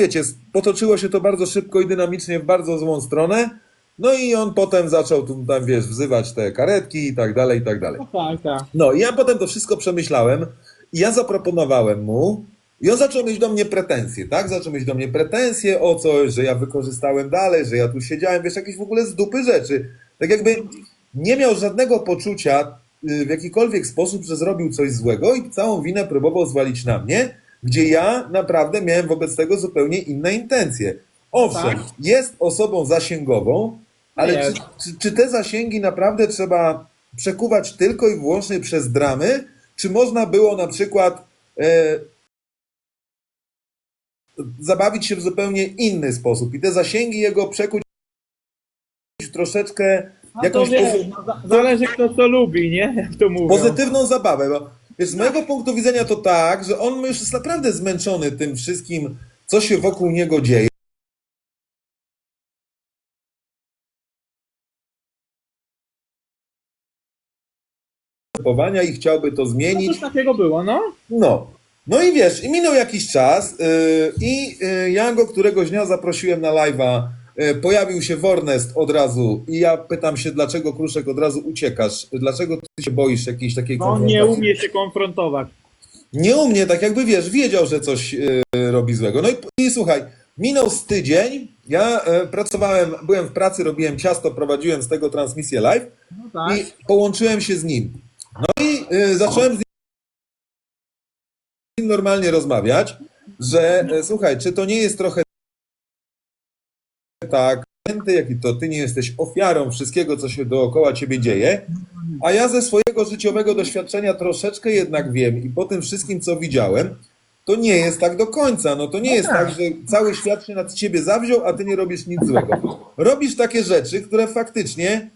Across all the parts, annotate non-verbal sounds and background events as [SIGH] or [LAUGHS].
wiecie, potoczyło się to bardzo szybko i dynamicznie w bardzo złą stronę. No i on potem zaczął tu tam, wiesz, wzywać te karetki i tak dalej, i tak dalej. No tak, tak. No i ja potem to wszystko przemyślałem i ja zaproponowałem mu i on zaczął mieć do mnie pretensje, tak? Zaczął mieć do mnie pretensje o coś, że ja wykorzystałem dalej, że ja tu siedziałem, wiesz, jakieś w ogóle z dupy rzeczy. Tak jakby nie miał żadnego poczucia y, w jakikolwiek sposób, że zrobił coś złego i całą winę próbował zwalić na mnie, gdzie ja naprawdę miałem wobec tego zupełnie inne intencje. Owszem, Tak. jest osobą zasięgową, ale czy, czy, czy te zasięgi naprawdę trzeba przekuwać tylko i wyłącznie przez dramy? Czy można było na przykład e, zabawić się w zupełnie inny sposób i te zasięgi jego przekuć troszeczkę No to jakąś wiesz, pozy- no, za- zależy kto co lubi, nie? Jak to mówią. pozytywną zabawę? Bo wiesz, z mojego punktu widzenia to tak, że on już jest naprawdę zmęczony tym wszystkim, co się wokół niego dzieje. i chciałby to No zmienić. coś takiego było, no. No. No i wiesz, i minął jakiś czas yy, i yy, ja go któregoś dnia zaprosiłem na live'a. Yy, pojawił się Warnest od razu i ja pytam się, dlaczego Kruszek od razu uciekasz? Dlaczego ty się boisz jakiejś takiej No on nie konfrontacji? umie się konfrontować. Nie u mnie, tak jakby wiesz, wiedział, że coś yy, robi złego. No i, i słuchaj, minął z tydzień, ja yy, pracowałem, byłem w pracy, robiłem ciasto, prowadziłem z tego transmisję live No tak. i połączyłem się z nim. No i zacząłem z nim normalnie rozmawiać, że słuchaj, czy to nie jest trochę tak, ty, jak i to ty nie jesteś ofiarą wszystkiego, co się dookoła ciebie dzieje, a ja ze swojego życiowego doświadczenia troszeczkę jednak wiem i po tym wszystkim, co widziałem, to nie jest tak do końca. No to nie jest tak, że cały świat się nad ciebie zawziął, a ty nie robisz nic złego. Robisz takie rzeczy, które faktycznie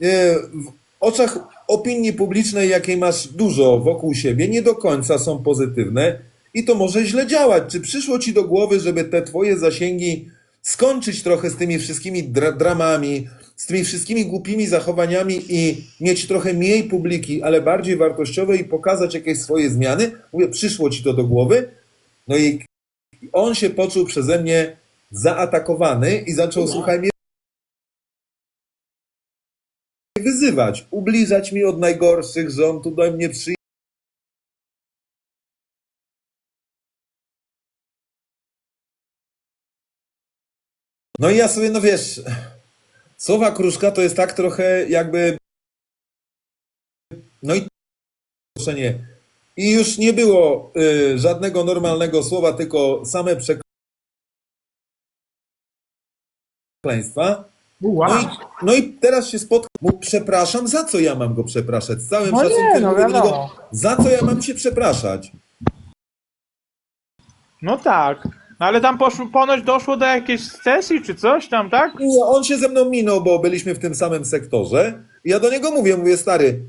e, w oczach opinii publicznej, jakiej masz dużo wokół siebie, nie do końca są pozytywne i to może źle działać. Czy przyszło ci do głowy, żeby te twoje zasięgi skończyć trochę z tymi wszystkimi dra dramami, z tymi wszystkimi głupimi zachowaniami i mieć trochę mniej publiki, ale bardziej wartościowej i pokazać jakieś swoje zmiany? Mówię, przyszło ci to do głowy? No i on się poczuł przeze mnie zaatakowany i zaczął, słuchaj, mnie wyzywać, ubliżać mi od najgorszych, że on tu do mnie przyjdzie. No i ja sobie, no wiesz, słowa kruszka to jest tak trochę jakby. No i nie. I już nie było y, żadnego normalnego słowa, tylko same przekleństwa. No i, no i teraz się spotkał. Mu przepraszam, za co ja mam go przepraszać? Z całym No nie, szacunkiem no mówię do niego, wiadomo. za co ja mam cię przepraszać? No tak. No ale tam poszło, ponoć doszło do jakiejś sesji czy coś tam, tak? I on się ze mną minął, bo byliśmy w tym samym sektorze. I ja do niego mówię, mówię, stary,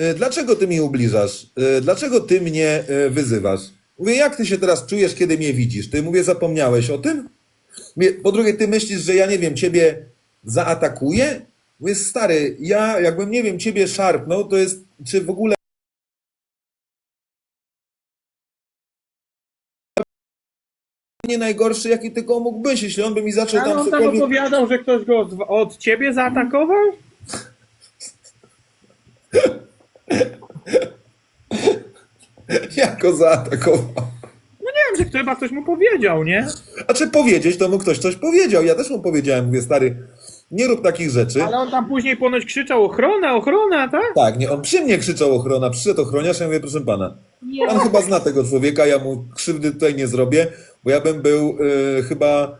y, dlaczego ty mi ubliżasz? Y, Dlaczego ty mnie y, wyzywasz? Mówię, jak ty się teraz czujesz, kiedy mnie widzisz? Ty, mówię, zapomniałeś o tym? Mówię, po drugie, ty myślisz, że ja, nie wiem, ciebie zaatakuję? Mówię, stary, ja jakbym, nie wiem, ciebie szarpnął, to jest, czy w ogóle nie najgorszy, jaki tylko mógł być, jeśli on by mi zaczął Ale tam on tam cokolwiek... opowiadał, że ktoś go od, od ciebie zaatakował? [LAUGHS] Jak go zaatakował? No nie wiem, że ktoś chyba coś mu powiedział, nie? A czy powiedzieć, to mu ktoś coś powiedział. Ja też mu powiedziałem, mówię, stary, nie rób takich rzeczy. Ale on tam później ponoć krzyczał ochrona, ochrona, tak? Tak, nie, on przy mnie krzyczał ochrona, przyszedł ochroniarz, ja mówię, proszę pana, Nie. pan chyba zna tego człowieka, ja mu krzywdy tutaj nie zrobię, bo ja bym był y, chyba,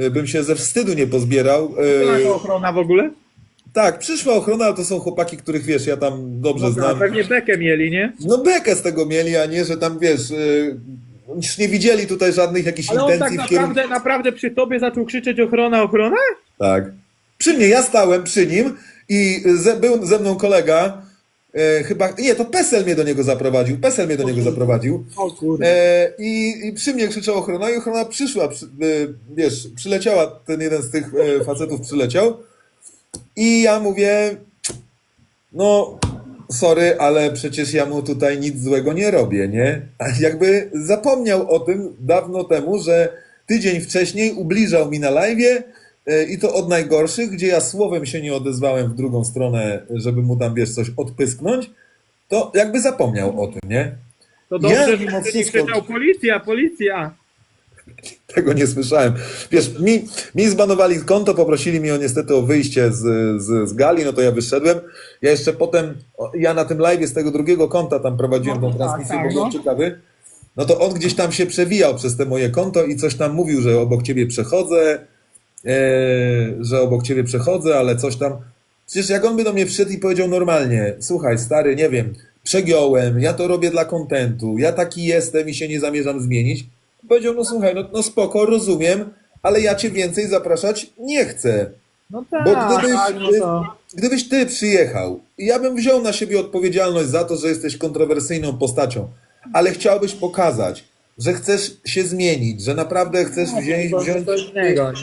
y, bym się ze wstydu nie pozbierał. Y, ochrona w ogóle? tak, przyszła ochrona, ale to są chłopaki, których wiesz, ja tam dobrze Dobra, znam. pewnie bekę mieli, nie? No bekę z tego mieli, a nie, że tam wiesz, y, już nie widzieli tutaj żadnych jakichś Ale tak intencji w kierunku... naprawdę, naprawdę przy tobie zaczął krzyczeć ochrona, ochrona? Tak. Przy mnie, ja stałem przy nim i ze, był ze mną kolega, e, chyba, nie, to Pesel mnie do niego zaprowadził, Pesel mnie do niego zaprowadził. E, i, i przy mnie krzyczał ochrona i ochrona przyszła, przy, e, wiesz, przyleciała, ten jeden z tych e, facetów przyleciał. I ja mówię, no sorry, ale przecież ja mu tutaj nic złego nie robię, nie? A jakby zapomniał o tym dawno temu, że ty tydzień wcześniej ubliżał mi na live'ie e, i to od najgorszych, gdzie ja słowem się nie odezwałem w drugą stronę, żeby mu tam, wiesz, coś odpysknąć, to jakby zapomniał o tym, nie? To dobrze, Ja że mimo nie krzyczał policja, policja. Tego nie słyszałem. Wiesz, mi, mi zbanowali konto, poprosili mnie o niestety o wyjście z, z, z gali, no to ja wyszedłem. Ja jeszcze potem, ja na tym live z tego drugiego konta tam prowadziłem No, tą tak, transmisję, tak, bo byłem no. ciekawy. No to on gdzieś tam się przewijał przez te moje konto i coś tam mówił, że obok ciebie przechodzę, e, że obok ciebie przechodzę, ale coś tam. Przecież jak on by do mnie przyszedł i powiedział normalnie, słuchaj stary, nie wiem, przegiąłem, ja to robię dla kontentu, ja taki jestem i się nie zamierzam zmienić. Powiedział, no słuchaj, no, no spoko, rozumiem, ale ja cię więcej zapraszać nie chcę. No tak, Bo gdybyś, tak, no gdybyś ty przyjechał ja bym wziął na siebie odpowiedzialność za to, że jesteś kontrowersyjną postacią, ale chciałbyś pokazać, że chcesz się zmienić, że naprawdę chcesz wziąć, wziąć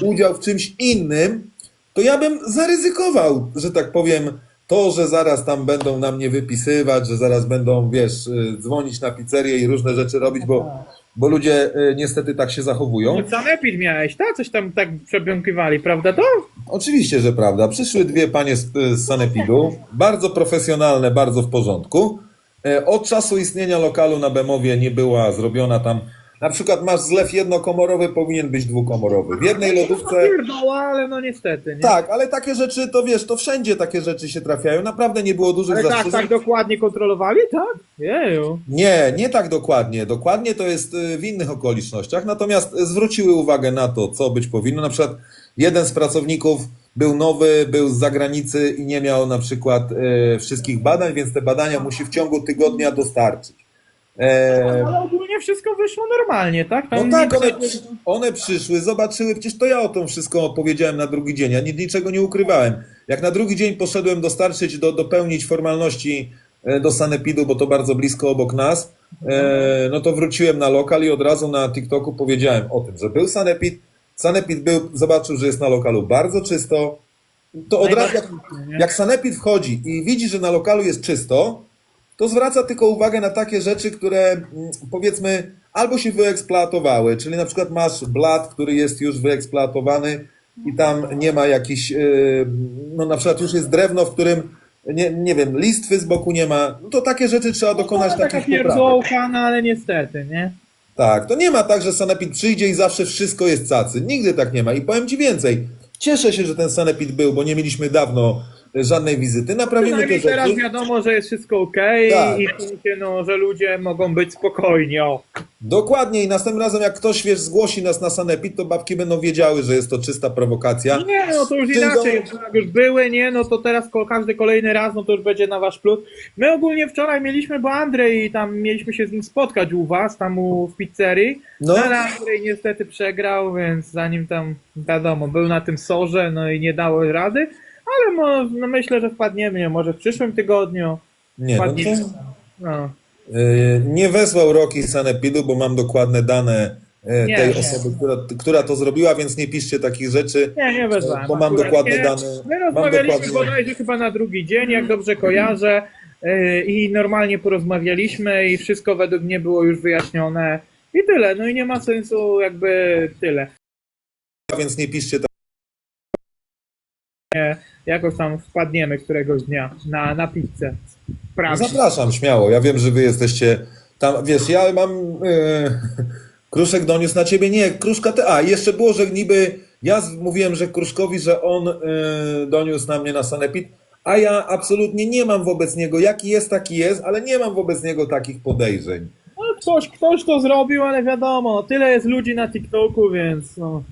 udział w czymś innym, to ja bym zaryzykował, że tak powiem, to, że zaraz tam będą na mnie wypisywać, że zaraz będą, wiesz, y, dzwonić na pizzerię i różne rzeczy robić, bo, bo ludzie y, niestety tak się zachowują. No Sanepid miałeś, tak? Coś tam tak przebąkiwali, prawda to? Oczywiście, że prawda. Przyszły dwie panie z, z Sanepidu, bardzo profesjonalne, bardzo w porządku. E, Od czasu istnienia lokalu na Bemowie nie była zrobiona tam. Na przykład masz zlew jednokomorowy, powinien być dwukomorowy. W jednej lodówce. Pierdoła, ale no niestety, nie? Tak, ale takie rzeczy, to wiesz, to wszędzie takie rzeczy się trafiają. Naprawdę nie było dużych Ale tak, zastrzeżeń. tak dokładnie kontrolowali, tak? Jeju. Nie, nie tak dokładnie. Dokładnie to jest y, w innych okolicznościach. Natomiast y, zwróciły uwagę na to, co być powinno. Na przykład jeden z pracowników był nowy, był z zagranicy i nie miał na przykład y, wszystkich badań, więc te badania musi w ciągu tygodnia dostarczyć. E, Ale ogólnie wszystko wyszło normalnie, tak? no Tam tak, nic- one, one przyszły, zobaczyły, przecież to ja o tym wszystko opowiedziałem na drugi dzień, ja nic, niczego nie ukrywałem. Jak na drugi dzień poszedłem dostarczyć, do, dopełnić formalności e, do Sanepidu, bo to bardzo blisko obok nas, e, no to wróciłem na lokal i od razu na TikToku powiedziałem o tym, że był Sanepid, Sanepid był, zobaczył, że jest na lokalu bardzo czysto, to od razu, jak, jak Sanepid wchodzi i widzi, że na lokalu jest czysto, to zwraca tylko uwagę na takie rzeczy, które mm, powiedzmy albo się wyeksploatowały, czyli na przykład masz blat, który jest już wyeksploatowany i tam nie ma jakichś, yy, no na przykład już jest drewno, w którym nie, nie wiem, listwy z boku nie ma, no to takie rzeczy trzeba dokonać No, taka takich poprawek. pierdołka, no ale niestety, nie? Tak, to nie ma tak, że Sanepid przyjdzie i zawsze wszystko jest cacy. Nigdy tak nie ma. I powiem Ci więcej. Cieszę się, że ten Sanepid był, bo nie mieliśmy dawno żadnej wizyty. Naprawimy te Przynajmniej teraz rzeczy. wiadomo, że jest wszystko ok Tak. i no, że ludzie mogą być spokojni. O. Dokładnie i następnym razem jak ktoś wiesz, zgłosi nas na Sanepid, to babki będą wiedziały, że jest to czysta prowokacja. Nie, no to już Tylko- inaczej. Jak już były, nie, no to teraz każdy kolejny raz, no to już będzie na wasz plus. My ogólnie wczoraj mieliśmy, bo Andrzej tam mieliśmy się z nim spotkać u was, tam u, w pizzerii. No. No. Ale Andrzej niestety przegrał, więc zanim tam, wiadomo, był na tym sorze, no i nie dało rady. Ale mo, no myślę, że wpadniemy, nie, może w przyszłym tygodniu. Nie, no Wpadniemy. to, No. yy, nie wezwał Roki Sanepidu, bo mam dokładne dane e, Nie, tej nie. osoby, która, która to zrobiła, więc nie piszcie takich rzeczy. Nie, nie wezwałem. Bo mam dokładne nie. dane. My rozmawialiśmy dokładnie- bodajże chyba na drugi dzień, jak dobrze kojarzę. yy, I normalnie porozmawialiśmy i wszystko według mnie było już wyjaśnione. I tyle. No i nie ma sensu jakby tyle. Więc nie piszcie Nie, jakoś tam wpadniemy któregoś dnia na, na pizzę. Zapraszam, śmiało. Ja wiem, że wy jesteście tam, wiesz, ja mam e, Kruszek doniósł na ciebie, nie, Kruszka te, a jeszcze było, że niby ja mówiłem, że Kruszkowi, że on e, doniósł na mnie na Sanepid, a ja absolutnie nie mam wobec niego, jaki jest, taki jest, ale nie mam wobec niego takich podejrzeń. No, ktoś, ktoś to zrobił, ale wiadomo, tyle jest ludzi na TikToku, więc no.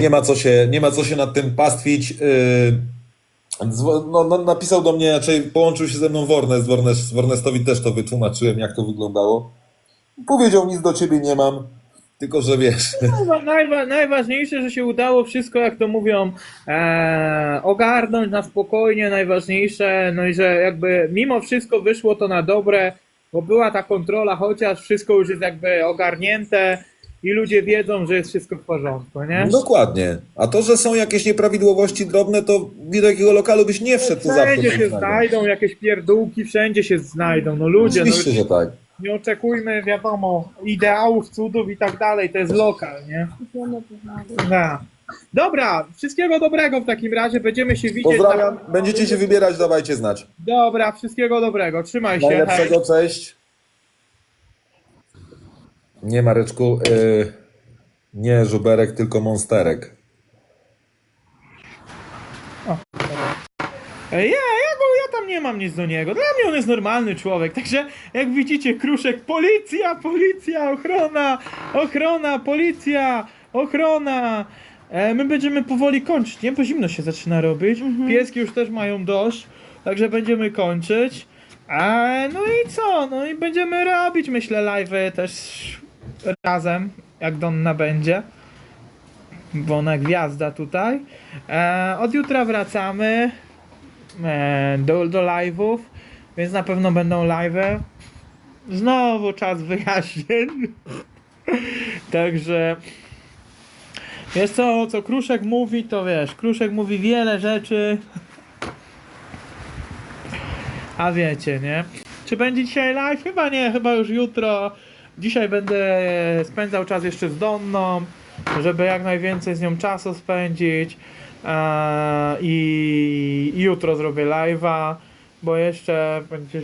Nie ma co się, nie ma co się nad tym pastwić. Yy, no, no, napisał do mnie, raczej połączył się ze mną Warnes, Warnes, Warnestowi też to wytłumaczyłem, jak to wyglądało. Powiedział, nic do ciebie nie mam, tylko że wiesz. Najwa- Najwa, najważniejsze, że się udało wszystko, jak to mówią, e, ogarnąć na spokojnie, najważniejsze, no i że jakby mimo wszystko wyszło to na dobre, bo była ta kontrola, chociaż wszystko już jest jakby ogarnięte i ludzie wiedzą, że jest wszystko w porządku, nie? Dokładnie. A to, że są jakieś nieprawidłowości drobne, to do jakiego lokalu byś nie wszedł, zawsze Wszędzie się znajdą. znajdą jakieś pierdółki, wszędzie się znajdą, no ludzie, no Oczywiście, że tak. nie oczekujmy, wiadomo, ideałów, cudów i tak dalej, to jest lokal, nie? Da. Dobra, wszystkiego dobrego w takim razie, będziemy się widzieć. Pozdrawiam, będziecie się wybierać, dawajcie znać. Dobra, wszystkiego dobrego, trzymaj się. hej. Najlepszego, cześć. Nie Mareczku, yy, nie żuberek, tylko monsterek. Ja, ja, go, ja tam nie mam nic do niego. Dla mnie on jest normalny człowiek. Także jak widzicie, kruszek, policja, policja, ochrona, ochrona, policja, ochrona. E, my będziemy powoli kończyć, nie? Bo zimno się zaczyna robić. Pieski już też mają dość, także będziemy kończyć. E, no i co? No i będziemy robić, myślę, live'y też razem, jak Donna będzie. Bo ona gwiazda tutaj. E, od jutra wracamy e, do, do live'ów, więc na pewno będą live'y. Znowu czas wyjaśnień. [LAUGHS] Także wiesz co, co Kruszek mówi, to wiesz, Kruszek mówi wiele rzeczy. A wiecie, nie? Czy będzie dzisiaj live? Chyba nie, chyba już jutro. Dzisiaj będę spędzał czas jeszcze z Donną, żeby jak najwięcej z nią czasu spędzić. Eee, i, jutro zrobię live'a, bo jeszcze będzie,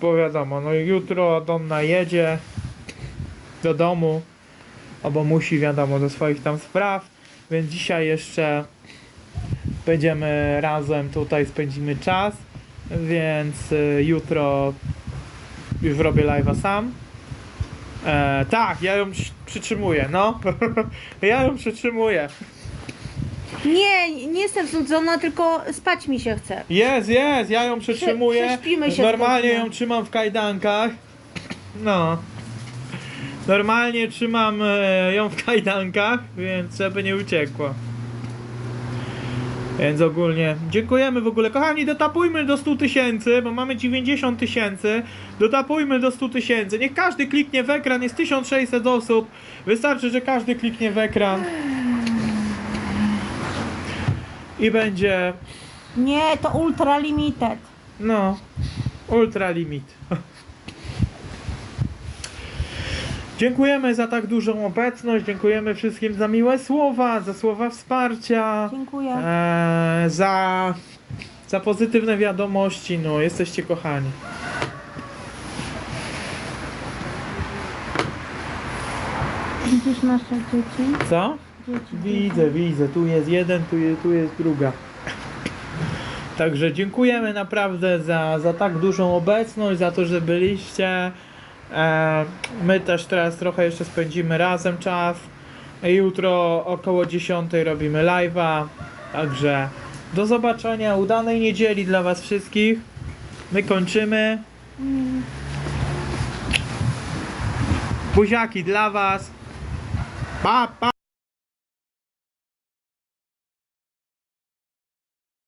bo wiadomo, no jutro Donna jedzie do domu, albo musi, wiadomo, do swoich tam spraw, więc dzisiaj jeszcze będziemy razem tutaj, spędzimy czas, więc y, jutro już robię live'a sam. E, tak, ja ją przy- przytrzymuję, no. [LAUGHS] ja ją przytrzymuję. Nie, nie jestem znudzona, tylko spać mi się chce. Jest, jest, ja ją przytrzymuję. prześpimy się Normalnie ją trzymam w kajdankach. No. Normalnie trzymam e, ją w kajdankach, więc żeby nie uciekła. Więc ogólnie dziękujemy w ogóle. Kochani, dotapujmy do 100 tysięcy, bo mamy 90 tysięcy. Dotapujmy do 100 tysięcy. Niech każdy kliknie w ekran, jest 1600 osób. Wystarczy, że każdy kliknie w ekran. I będzie Nie, to ultra limited. no, ultra limit. [LAUGHS] Dziękujemy za tak dużą obecność, dziękujemy wszystkim za miłe słowa, za słowa wsparcia, Dziękuję. e, za, za pozytywne wiadomości, no jesteście kochani. Widzisz nasze dzieci? Co? Dzieci. Widzę, widzę, tu jest jeden, tu jest, tu jest druga. Także dziękujemy naprawdę za, za tak dużą obecność, za to, że byliście. E, my też teraz trochę jeszcze spędzimy razem czas. Jutro około 10 robimy live'a. Także do zobaczenia, udanej niedzieli dla Was wszystkich. My kończymy. Buziaki dla Was. Pa, pa.